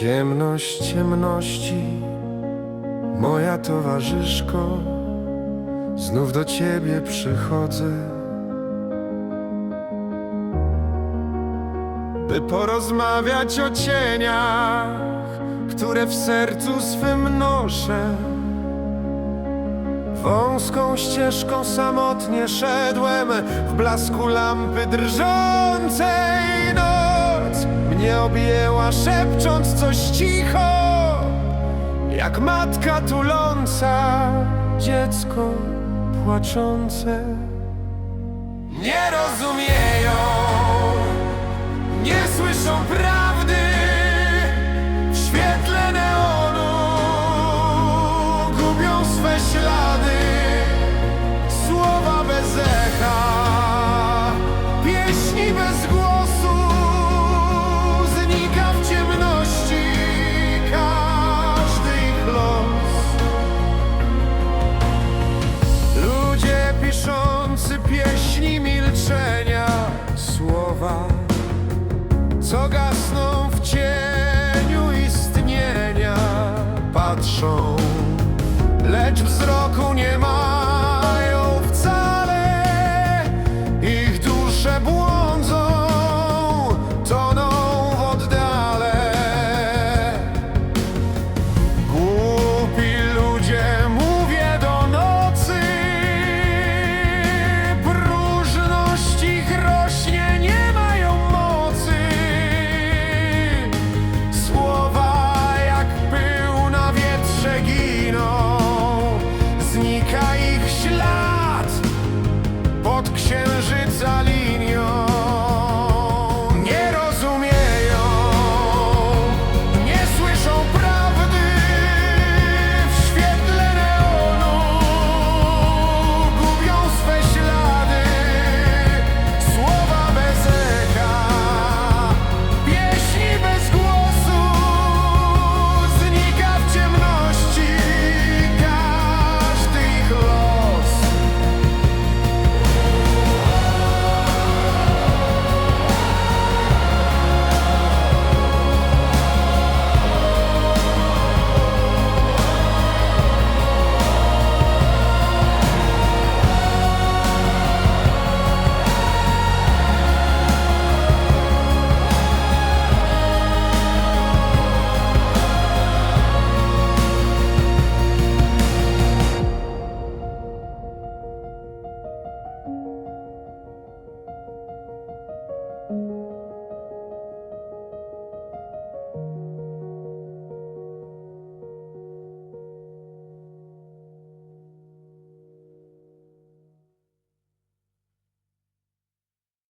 Ciemność ciemności, moja towarzyszko, znów do ciebie przychodzę, by porozmawiać o cieniach, które w sercu swym noszę. Wąską ścieżką samotnie szedłem w blasku lampy drżącej mnie objęła szepcząc coś cicho jak matka tuląca dziecko płaczące. Nie rozumieją nie słyszą prawdy słowa co gasną w cieniu istnienia patrzą, lecz wzroku nie ma.